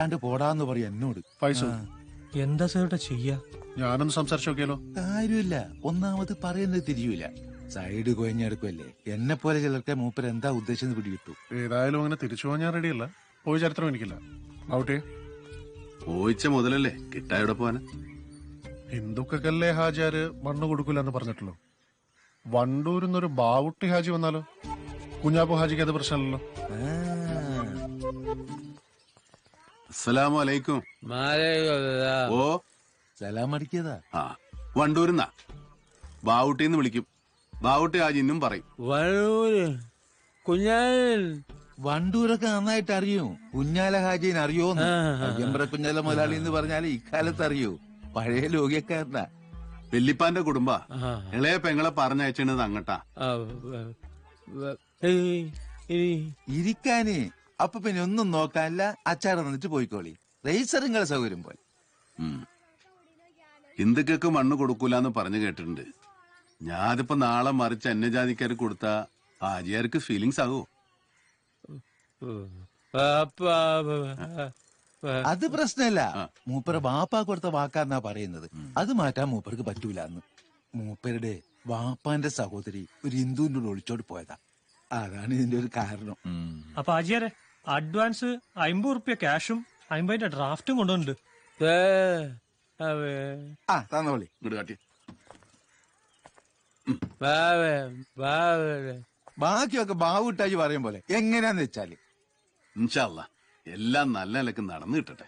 കണ്ട് പോടാന്ന് പറയും എന്നോട്. ഫൈസു എന്താ സേട്ടാ ചെയ്യാ? ഞാനൊന്ന് സംസാരിച്ചു നോക്കിയാലോ കാര്യമില്ല. ഒന്നാമത് പറയുന്നത് തിരിയൂല. സൈഡ് കൊയഞ്ഞെടുക്കുമല്ലേ എന്നെ പോലെ ചിലർക്ക് മൂപ്പർ എന്താ ഉദ്ദേശിച്ചത് പിടികിട്ടു. ഏതായാലും അങ്ങനെ തിരിച്ചു പോകാൻ ഞാൻ റെഡിയല്ല പോയി ചരിത്രം എനിക്കില്ല. ഔട്ടേ പോയിച്ച മുതലല്ലേ കിട്ടായുടെ പോവാന്. ഹിന്ദുക്കല്ലേ ഹാജിയാര് മണ്ണ് കൊടുക്കില്ല എന്ന് പറഞ്ഞിട്ടുള്ളൂ. വണ്ടൂരിന്നൊരു ബാവുട്ടി ഹാജി വന്നാലോ? കുഞ്ഞാപ്പു ഹാജിക്ക് അത് പ്രശ്നമല്ലല്ലോ. ആ. അസ്സലാമു അലൈക്കും ഓ. സലാം അടിക്കതാ ആ വണ്ടൂരിന്നാ. ബാവുട്ടിന്ന് വിളിക്കും. ബാവുട്ടി ഹാജിന്നും പറയും. വരൂര് കുഞ്ഞാൻ വണ്ടൂരൊക്കെ നന്നായിട്ട് അറിയൂ കുഞ്ഞാല ഹാജീൻ അറിയോന്ന്. അയ്യമ്പ്ര കുഞ്ഞാല മുതലാളി എന്ന് പറഞ്ഞാൽ ഇക്കാലത്ത് അറിയൂ പഴയ ലോകിയക്കാരനാ. വെല്ലിപ്പാന്റെ കുടുംബ. ഇളയ പെങ്ങളെ പറഞ്ഞയച്ചത് അങ്ങട്ടാ. ഇരിക്കാനേ. അപ്പൊ പിന്നെ ഒന്നും നോക്കാനില്ല. അച്ചാർ നിന്നിട്ട് പോയിക്കോളി. റേസർ നിങ്ങളെ സൗകര്യം പോലെ. ഹിന്ദുക്കൾക്ക് മണ്ണ് കൊടുക്കൂല എന്ന് പറഞ്ഞു കേട്ടിട്ടുണ്ട്. ഞാനിപ്പോ നാളെ മറിച്ച് അന്യജാതിക്കാർ കൊടുത്ത ആര്യാർക്ക് ഫീലിങ്സ് ആകോ? അത് പ്രശ്നല്ല. മൂപ്പര വാപ്പ കൊടുത്ത വാക്കാന്നാ പറയുന്നത്. അത് മാറ്റാൻ മൂപ്പർക്ക് പറ്റൂല എന്ന് മൂപ്പരുടെ വാപ്പാന്റെ സഹോദരി ഒരു ഹിന്ദുവിന്റെ ഒളിച്ചോട് പോയതാ. അതാണ് ഇതിന്റെ ഒരു കാരണം. അപ്പൊ ആജിയാരെ അഡ്വാൻസ് അമ്പത് റുപ്യ ക്യാഷും അമ്പതിന്റെ ഡ്രാഫ്റ്റും കൊണ്ടുവന്നിട്ടുണ്ട്. ആ തന്നോളി. ഇങ്ങോട്ട് കാട്ടി. ബാക്കിയൊക്കെ ബാവുട്ടായി പറയും പോലെ. എങ്ങനെയാന്ന് വെച്ചാൽ? ഇൻഷാല്ല എല്ലാം നല്ല നിലയ്ക്ക് നടന്നു കിട്ടട്ടെ.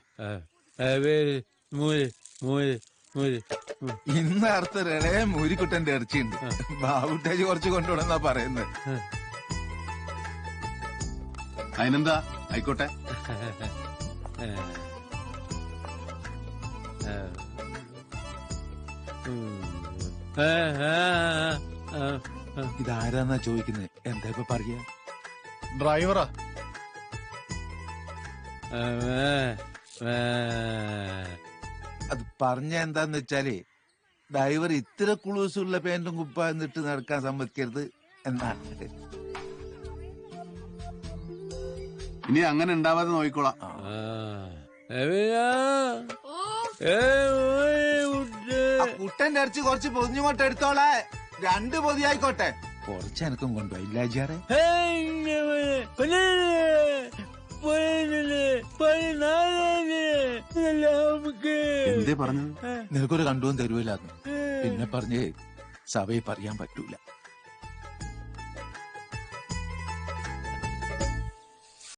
ഇന്ന് അടുത്ത മൂരിക്കുട്ടന്റെ ഇറച്ചിയുണ്ട്. ബാവുട്ടാജി കുറച്ച് കൊണ്ടുവിടുന്നാ പറയുന്നത്. അതിനെന്താ? ആയിക്കോട്ടെ. ഇതാരാന്നാ ചോദിക്കുന്നത് എന്താ ഇപ്പൊ പറയാ? ഡ്രൈവറാ. അത് പറഞ്ഞ എന്താന്ന് വെച്ചാലേ ഡ്രൈവർ ഇത്ര കുളൂസുള്ള പാന്റും കുപ്പായും ഇട്ട് നടക്കാൻ സമ്മതിക്കരുത് എന്നാണ്. ഇനി അങ്ങനെ ഉണ്ടാവാതെ നോക്കിക്കോളാം. കുട്ടന്റെ ഇറച്ചി കുറച്ച് പൊതിഞ്ഞുകൊണ്ട് എടുത്തോളെ. രണ്ട് പൊതിയായിക്കോട്ടെ. കുറച്ച് എനക്കും കൊണ്ടുപോയില്ല ജാറെ എന്തേ പറഞ്ഞത്? നിനക്കൊരു കണ്ടുവന്ന് തരുവില്ലാന്ന് പിന്നെ പറഞ്ഞേ സഭയിൽ പറയാൻ പറ്റൂല.